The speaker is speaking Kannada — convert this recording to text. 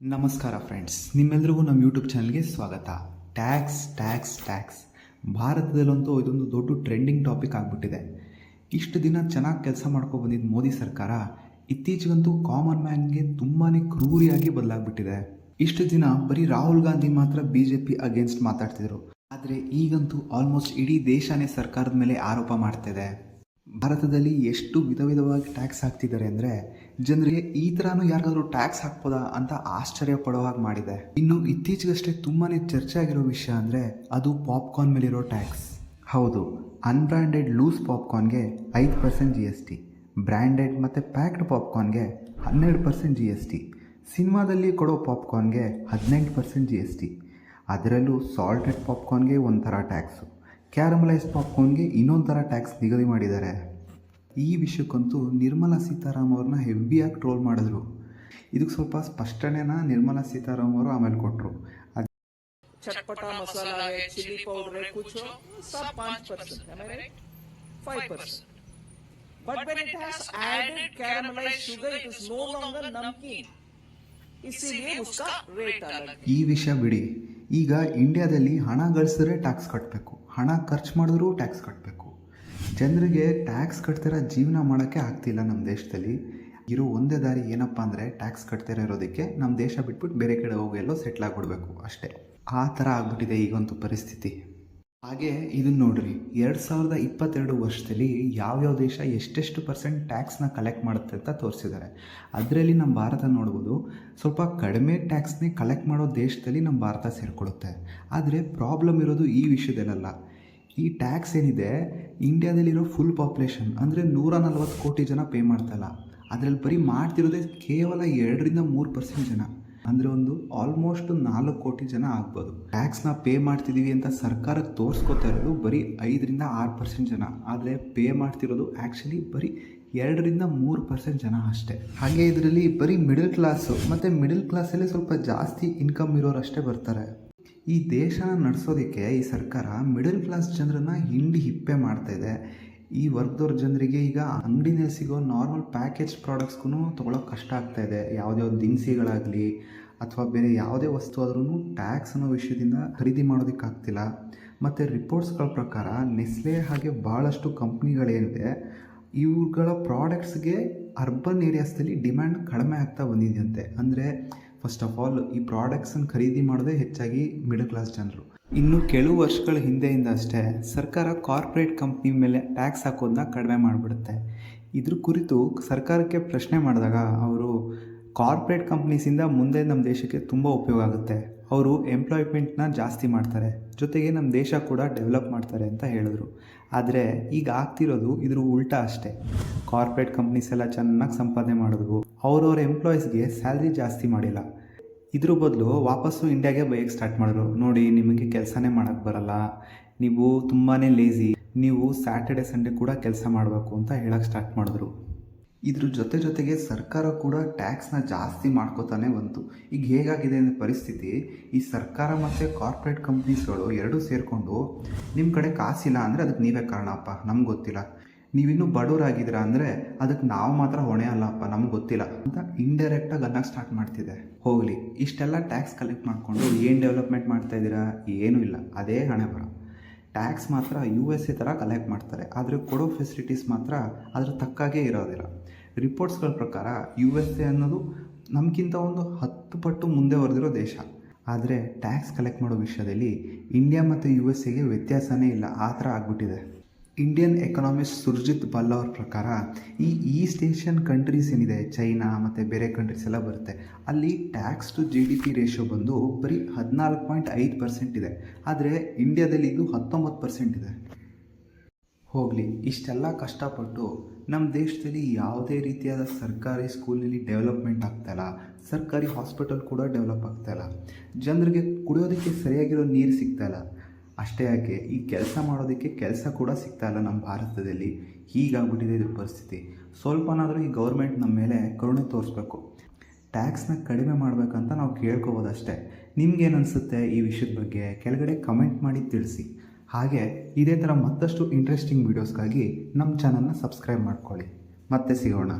ನಮಸ್ಕಾರ ಫ್ರೆಂಡ್ಸ್ ನಿಮ್ಮೆಲ್ಲರಿಗೂ ನಮ್ಮ ಯೂಟ್ಯೂಬ್ ಚಾನಲ್ಗೆ ಸ್ವಾಗತ. ಟ್ಯಾಕ್ಸ್ ಟ್ಯಾಕ್ಸ್ ಟ್ಯಾಕ್ಸ್ ಭಾರತದಲ್ಲಂತೂ ಇದೊಂದು ದೊಡ್ಡ ಟ್ರೆಂಡಿಂಗ್ ಟಾಪಿಕ್ ಆಗಿಬಿಟ್ಟಿದೆ. ಇಷ್ಟು ದಿನ ಚೆನ್ನಾಗಿ ಕೆಲಸ ಮಾಡ್ಕೊಂಡು ಬಂದಿದ್ದ ಮೋದಿ ಸರ್ಕಾರ ಇತ್ತೀಚೆಗಂತೂ ಕಾಮನ್ ಮ್ಯಾನ್ಗೆ ತುಂಬಾ ಕ್ರೂರಿಯಾಗಿ ಬದಲಾಗ್ಬಿಟ್ಟಿದೆ. ಇಷ್ಟು ದಿನ ಬರೀ ರಾಹುಲ್ ಗಾಂಧಿ ಮಾತ್ರ ಬಿ ಜೆ ಪಿ ಅಗೇನ್ಸ್ಟ್ ಮಾತಾಡ್ತಿದ್ರು. ಆದರೆ ಈಗಂತೂ ಆಲ್ಮೋಸ್ಟ್ ಇಡೀ ದೇಶನೇ ಸರ್ಕಾರದ ಮೇಲೆ ಆರೋಪ ಮಾಡ್ತಿದೆ. ಭಾರತದಲ್ಲಿ ಎಷ್ಟು ವಿಧ ವಿಧವಾಗಿ ಟ್ಯಾಕ್ಸ್ ಹಾಕ್ತಿದ್ದಾರೆ ಅಂದರೆ ಜನರಿಗೆ ಈ ಥರನೂ ಯಾರಿಗಾದ್ರೂ ಟ್ಯಾಕ್ಸ್ ಹಾಕ್ಬೋದಾ ಅಂತ ಆಶ್ಚರ್ಯ ಪಡೋ ಹಾಗೆ ಮಾಡಿದೆ. ಇನ್ನು ಇತ್ತೀಚೆಗಷ್ಟೇ ತುಂಬಾ ಚರ್ಚೆ ಆಗಿರೋ ವಿಷಯ ಅಂದರೆ ಅದು ಪಾಪ್ಕಾರ್ನ್ ಮೇಲಿರೋ ಟ್ಯಾಕ್ಸ್ ಹೌದು ಅನ್ಬ್ರ್ಯಾಂಡೆಡ್ ಲೂಸ್ ಪಾಪ್ಕಾರ್ನ್ಗೆ ಐದು percent G S T branded ಮತ್ತು ಪ್ಯಾಕ್ಡ್ ಪಾಪ್ಕಾರ್ನ್ಗೆ ಹನ್ನೆರಡು ಪರ್ಸೆಂಟ್ ಜಿ ಎಸ್ ಟಿ ಸಿನಿಮಾದಲ್ಲಿ ಕೊಡೋ ಪಾಪ್ಕಾರ್ನ್ಗೆ ಹದಿನೆಂಟು ಪರ್ಸೆಂಟ್ ಜಿ ಎಸ್ ಟಿ ಅದರಲ್ಲೂ ಸಾಲ್ಟೆಡ್ ಪಾಪ್ಕಾರ್ನ್ಗೆ ಒಂಥರ ಟ್ಯಾಕ್ಸು ಕ್ಯಾರಮಲೈಸ್ ಪಾಪ್ಕಾರ್ನ್ಗೆ ಇನ್ನೊಂದು ಥರ ಟ್ಯಾಕ್ಸ್ ನಿಗದಿ ಮಾಡಿದ್ದಾರೆ. ಈ ವಿಷಯಕ್ಕಂತೂ ನಿರ್ಮಲಾ ಸೀತಾರಾಮ್ ಅವ್ರನ್ನ ಹೆವಿಯಾಗಿ ಟ್ರೋಲ್ ಮಾಡಿದ್ರು ಇದಕ್ಕೆ ಸ್ವಲ್ಪ ಸ್ಪಷ್ಟನೆನ ನಿರ್ಮಲಾ ಸೀತಾರಾಮ್ ಅವರು ಆಮೇಲೆ ಕೊಟ್ಟರು चटपटा मसाला है चिली पाउडर है कुछ हो सब पाँच परसेंट है right five percent but when it has added caramelized sugar it is no longer नमकीन इसीलिए उसका रेट अलग है ಈ ವಿಷಯ ಬಿಡಿ ಈಗ ಇಂಡಿಯಾದಲ್ಲಿ ಹಣ ಗಳಿಸಿದ್ರೆ ಟ್ಯಾಕ್ಸ್ ಕಟ್ಟಬೇಕು ಹಣ ಖರ್ಚು ಮಾಡಿದ್ರೂ ಟ್ಯಾಕ್ಸ್ ಕಟ್ಟಬೇಕು ಜನರಿಗೆ ಟ್ಯಾಕ್ಸ್ ಕಟ್ತಿರೋ ಜೀವನ ಮಾಡೋಕ್ಕೆ ಆಗ್ತಿಲ್ಲ ನಮ್ಮ ದೇಶದಲ್ಲಿ. ಇರೋ ಒಂದೇ ದಾರಿ ಏನಪ್ಪ ಅಂದರೆ ಟ್ಯಾಕ್ಸ್ ಕಟ್ತಿರೋ ಇರೋದಕ್ಕೆ ನಮ್ಮ ದೇಶ ಬಿಟ್ಬಿಟ್ಟು ಬೇರೆ ಕಡೆ ಹೋಗಿ ಎಲ್ಲೋ ಸೆಟ್ಲ್ ಆಗಿಬಿಡ್ಬೇಕು ಅಷ್ಟೇ. ಆ ಥರ ಆಗ್ಬಿಟ್ಟಿದೆ ಈಗಂತೂ ಪರಿಸ್ಥಿತಿ. ಹಾಗೆ ಇದನ್ನು ನೋಡ್ರಿ, ಎರಡು ಸಾವಿರದ ಇಪ್ಪತ್ತೆರಡು ವರ್ಷದಲ್ಲಿ ಯಾವ್ಯಾವ ದೇಶ ಎಷ್ಟೆಷ್ಟು ಪರ್ಸೆಂಟ್ ಟ್ಯಾಕ್ಸ್ನ ಕಲೆಕ್ಟ್ ಮಾಡುತ್ತೆ ಅಂತ ತೋರಿಸಿದ್ದಾರೆ. ಅದರಲ್ಲಿ ನಮ್ಮ ಭಾರತ ನೋಡ್ಬೋದು, ಸ್ವಲ್ಪ ಕಡಿಮೆ ಟ್ಯಾಕ್ಸ್ನೇ ಕಲೆಕ್ಟ್ ಮಾಡೋ ದೇಶದಲ್ಲಿ ನಮ್ಮ ಭಾರತ ಸೇರಿಕೊಳ್ಳುತ್ತೆ ಆದರೆ ಪ್ರಾಬ್ಲಮ್ ಇರೋದು ಈ ವಿಷಯದಲ್ಲ ಈ ಟ್ಯಾಕ್ಸ್ ಏನಿದೆ, ಇಂಡಿಯಾದಲ್ಲಿರೋ ಫುಲ್ ಪಾಪ್ಯುಲೇಷನ್ ಅಂದರೆ ನೂರ ನಲ್ವತ್ತು ಕೋಟಿ ಜನ ಪೇ ಮಾಡ್ತಾಯಿಲ್ಲ ಅದರಲ್ಲಿ ಬರೀ ಮಾಡ್ತಿರೋದೇ ಕೇವಲ ಎರಡರಿಂದ ಮೂರು ಪರ್ಸೆಂಟ್ ಜನ. ಅಂದರೆ ಒಂದು ಆಲ್ಮೋಸ್ಟ್ ನಾಲ್ಕು ಕೋಟಿ ಜನ ಆಗ್ಬೋದು. ಟ್ಯಾಕ್ಸ್ನ ಪೇ ಮಾಡ್ತಿದ್ದೀವಿ ಅಂತ ಸರ್ಕಾರಕ್ಕೆ ತೋರಿಸ್ಕೊತಾ ಇರೋದು ಬರೀ ಐದರಿಂದ ಆರು ಪರ್ಸೆಂಟ್ ಜನ. ಆದರೆ ಪೇ ಮಾಡ್ತಿರೋದು ಆ್ಯಕ್ಚುಲಿ ಬರೀ ಎರಡರಿಂದ ಮೂರು ಪರ್ಸೆಂಟ್ ಜನ ಅಷ್ಟೇ. ಹಾಗೆ ಇದರಲ್ಲಿ ಬರೀ ಮಿಡಲ್ ಕ್ಲಾಸು ಮತ್ತು ಮಿಡಲ್ ಕ್ಲಾಸಲ್ಲಿ ಸ್ವಲ್ಪ ಜಾಸ್ತಿ ಇನ್ಕಮ್ ಇರೋರಷ್ಟೇ ಬರ್ತಾರೆ. ಈ ದೇಶನ ನಡೆಸೋದಕ್ಕೆ ಈ ಸರ್ಕಾರ ಮಿಡಲ್ ಕ್ಲಾಸ್ ಜನರನ್ನ ಹಿಂಡಿ ಹಿಪ್ಪೆ ಮಾಡ್ತಾ ಇದೆ. ಈ ವರ್ಗದವ್ರ ಜನರಿಗೆ ಈಗ ಅಂಗಡಿನಲ್ಲಿ ಸಿಗೋ ನಾರ್ಮಲ್ ಪ್ಯಾಕೇಜ್ ಪ್ರಾಡಕ್ಟ್ಸ್ಗೂ ತೊಗೊಳೋಕೆ ಕಷ್ಟ ಆಗ್ತಾ ಇದೆ. ಯಾವುದೇ ಒಂದು ದಿನಸಿಗಳಾಗಲಿ ಅಥವಾ ಬೇರೆ ಯಾವುದೇ ವಸ್ತು ಆದ್ರೂ ಟ್ಯಾಕ್ಸ್ ಅನ್ನೋ ವಿಷಯದಿಂದ ಖರೀದಿ ಮಾಡೋದಕ್ಕಾಗ್ತಿಲ್ಲ ಮತ್ತು ರಿಪೋರ್ಟ್ಸ್ಗಳ ಪ್ರಕಾರ ನೆಸ್ಲೆ ಹಾಗೆ ಭಾಳಷ್ಟು ಕಂಪ್ನಿಗಳೇನಿದೆ, ಇವುಗಳ ಪ್ರಾಡಕ್ಟ್ಸ್ಗೆ ಅರ್ಬನ್ ಏರಿಯಾಸ್ದಲ್ಲಿ ಡಿಮ್ಯಾಂಡ್ ಕಡಿಮೆ ಆಗ್ತಾ ಬಂದಿದೆಯಂತೆ. ಅಂದರೆ ಫಸ್ಟ್ ಆಫ್ ಆಲ್ ಈ ಪ್ರಾಡಕ್ಟ್ಸನ್ನು ಖರೀದಿ ಮಾಡೋದೇ ಹೆಚ್ಚಾಗಿ ಮಿಡಲ್ ಕ್ಲಾಸ್ ಜನರು. ಇನ್ನು ಕೆಲವು ವರ್ಷಗಳ ಹಿಂದೆಯಿಂದ ಅಷ್ಟೇ, ಸರ್ಕಾರ ಕಾರ್ಪೊರೇಟ್ ಕಂಪ್ನಿ ಮೇಲೆ ಟ್ಯಾಕ್ಸ್ ಹಾಕೋದನ್ನ ಕಡಿಮೆ ಮಾಡಿಬಿಡುತ್ತೆ. ಇದ್ರ ಕುರಿತು ಸರ್ಕಾರಕ್ಕೆ ಪ್ರಶ್ನೆ ಮಾಡಿದಾಗ ಅವರು ಕಾರ್ಪೊರೇಟ್ ಕಂಪ್ನೀಸಿಂದ ಮುಂದೆ ನಮ್ಮ ದೇಶಕ್ಕೆ ತುಂಬ ಉಪಯೋಗ ಆಗುತ್ತೆ. ಅವರು ಎಂಪ್ಲಾಯ್ಮೆಂಟ್ನ ಜಾಸ್ತಿ ಮಾಡ್ತಾರೆ. ಜೊತೆಗೆ ನಮ್ಮ ದೇಶ ಕೂಡ ಡೆವಲಪ್ ಮಾಡ್ತಾರೆ ಅಂತ ಹೇಳಿದ್ರು. ಆದರೆ, ಈಗ ಆಗ್ತಿರೋದು ಇದ್ರ ಉಲ್ಟಾ ಅಷ್ಟೇ. ಕಾರ್ಪೊರೇಟ್ ಕಂಪ್ನೀಸ್ ಎಲ್ಲ ಚೆನ್ನಾಗಿ ಸಂಪಾದನೆ ಮಾಡಿದ್ವು. ಅವ್ರವ್ರ ಎಂಪ್ಲಾಯೀಸ್ಗೆ ಸ್ಯಾಲ್ರಿ ಜಾಸ್ತಿ ಮಾಡಿಲ್ಲ. ಇದ್ರ ಬದಲು ವಾಪಸ್ಸು ಇಂಡಿಯಾಗೆ ಬೈಕ್ ಸ್ಟಾರ್ಟ್ ಮಾಡಿದ್ರು. ನೋಡಿ, ನಿಮಗೆ ಕೆಲಸನೇ ಮಾಡೋಕ್ಕೆ ಬರಲ್ಲ. ನೀವು ತುಂಬಾ ಲೇಜಿ ನೀವು ಸ್ಯಾಟರ್ಡೆ ಸಂಡೇ ಕೂಡ ಕೆಲಸ ಮಾಡಬೇಕು ಅಂತ ಹೇಳಕ್ಕೆ ಸ್ಟಾರ್ಟ್ ಮಾಡಿದ್ರು. ಇದ್ರ ಜೊತೆ ಜೊತೆಗೆ ಸರ್ಕಾರ ಕೂಡ ಟ್ಯಾಕ್ಸ್ನ ಜಾಸ್ತಿ ಮಾಡ್ಕೋತಾನೆ ಬಂತು. ಈಗ ಹೇಗಾಗಿದೆ ಅನ್ನೋ ಪರಿಸ್ಥಿತಿ, ಈ ಸರ್ಕಾರ ಮತ್ತು ಕಾರ್ಪೊರೇಟ್ ಕಂಪ್ನೀಸ್ಗಳು ಎರಡೂ ಸೇರಿಕೊಂಡು ನಿಮ್ಮ ಕಡೆ ಕಾಸಿಲ್ಲ ಅಂದರೆ ಅದಕ್ಕೆ ನೀವೇ ಕಾರಣಪ್ಪ? ನಮ್ಗೆ ಗೊತ್ತಿಲ್ಲ. ನೀವಿನ್ನೂ ಬಡವರಾಗಿದ್ದೀರಾ ಅಂದರೆ ಅದಕ್ಕೆ ನಾವು ಮಾತ್ರ ಹೊಣೆ ಅಲ್ಲಪ್ಪ ನಮ್ಗೆ ಗೊತ್ತಿಲ್ಲ. ಅಂತ ಇಂಡೈರೆಕ್ಟಾಗಿ ಅನ್ನಕ್ಕೆ ಸ್ಟಾರ್ಟ್ ಮಾಡ್ತಿದೆ. ಹೋಗಲಿ, ಇಷ್ಟೆಲ್ಲ ಟ್ಯಾಕ್ಸ್ ಕಲೆಕ್ಟ್ ಮಾಡಿಕೊಂಡು ಏನು ಡೆವಲಪ್ಮೆಂಟ್ ಮಾಡ್ತಾ ಇದ್ದೀರಾ? ಏನೂ ಇಲ್ಲ. ಅದೇ ಹಣೆ ಬರ ಟ್ಯಾಕ್ಸ್ ಮಾತ್ರ ಯು ಎಸ್ ಎ ಥರ ಕಲೆಕ್ಟ್ ಮಾಡ್ತಾರೆ. ಆದರೆ ಕೊಡೋ ಫೆಸಿಲಿಟೀಸ್ ಮಾತ್ರ ಅದ್ರ ತಕ್ಕಾಗೇ ಇರೋದಿಲ್ಲ. ರಿಪೋರ್ಟ್ಸ್ಗಳ ಪ್ರಕಾರ ಯು ಎಸ್ ಎ ಅನ್ನೋದು ನಮಗಿಂತ ಒಂದು ಹತ್ತು ಪಟ್ಟು ಮುಂದೆ ಹೊರದಿರೋ ದೇಶ. ಆದರೆ ಟ್ಯಾಕ್ಸ್ ಕಲೆಕ್ಟ್ ಮಾಡೋ ವಿಷಯದಲ್ಲಿ ಇಂಡಿಯಾ ಮತ್ತು ಯು ಎಸ್ ಎಗೆ ವ್ಯತ್ಯಾಸವೇ ಇಲ್ಲ. ಆ ಥರ ಆಗ್ಬಿಟ್ಟಿದೆ. ಇಂಡಿಯನ್ ಎಕನಾಮಿಸ್ಟ್ ಸುರ್ಜಿತ್ ಬಲ್ಲ ಅವ್ರ ಪ್ರಕಾರ ಈ ಈಸ್ಟ್ ಏಷ್ಯನ್ ಕಂಟ್ರೀಸ್ ಏನಿದೆ ಚೈನಾ ಮತ್ತು ಬೇರೆ ಕಂಟ್ರೀಸ್ ಎಲ್ಲ ಬರುತ್ತೆ. ಅಲ್ಲಿ tax to G D P ratio ಬಂದು ಬರೀ ಹದಿನಾಲ್ಕು ಪಾಯಿಂಟ್ ಐದು ಪರ್ಸೆಂಟ್ ಇದೆ. ಆದರೆ ಇಂಡಿಯಾದಲ್ಲಿ ಇದು ಹತ್ತೊಂಬತ್ತು ಪರ್ಸೆಂಟ್ ಇದೆ. ಹೋಗಲಿ, ಇಷ್ಟೆಲ್ಲ ಕಷ್ಟಪಟ್ಟು ನಮ್ಮ ದೇಶದಲ್ಲಿ ಯಾವುದೇ ರೀತಿಯಾದ ಸರ್ಕಾರಿ ಸ್ಕೂಲ್ನಲ್ಲಿ ಡೆವಲಪ್ಮೆಂಟ್ ಆಗ್ತಾಯಿಲ್ಲ ಸರ್ಕಾರಿ ಹಾಸ್ಪಿಟಲ್ ಕೂಡ ಡೆವಲಪ್ ಆಗ್ತಾಯಿಲ್ಲ ಜನರಿಗೆ ಕುಡಿಯೋದಕ್ಕೆ ಸರಿಯಾಗಿರೋ ನೀರು ಸಿಗ್ತಾಯಿಲ್ಲ ಅಷ್ಟೇ ಯಾಕೆ, ಈ ಕೆಲಸ ಮಾಡೋದಕ್ಕೆ ಕೆಲಸ ಕೂಡ ಸಿಗ್ತಾ ಇಲ್ಲ ನಮ್ಮ ಭಾರತದಲ್ಲಿ. ಹೀಗಾಗ್ಬಿಟ್ಟಿದೆ ಇದ್ರ ಪರಿಸ್ಥಿತಿ. ಸ್ವಲ್ಪನಾದರೂ ಈ ಗೌರ್ಮೆಂಟ್ ನಮ್ಮ ಮೇಲೆ ಕರುಣೆ ತೋರಿಸ್ಬೇಕು. ಟ್ಯಾಕ್ಸ್ನ ಕಡಿಮೆ ಮಾಡಬೇಕಂತ ನಾವು ಕೇಳ್ಕೊಬೋದಷ್ಟೇ. ನಿಮ್ಗೇನು ಅನಿಸುತ್ತೆ ಈ ವಿಷಯದ ಬಗ್ಗೆ? ಕೆಳಗಡೆ ಕಮೆಂಟ್ ಮಾಡಿ ತಿಳಿಸಿ. ಹಾಗೆ, ಇದೇ ಥರ ಮತ್ತಷ್ಟು ಇಂಟ್ರೆಸ್ಟಿಂಗ್ ವೀಡಿಯೋಸ್ಗಾಗಿ ನಮ್ಮ ಚಾನಲ್ನ ಸಬ್ಸ್ಕ್ರೈಬ್ ಮಾಡ್ಕೊಳ್ಳಿ. ಮತ್ತೆ ಸಿಗೋಣ.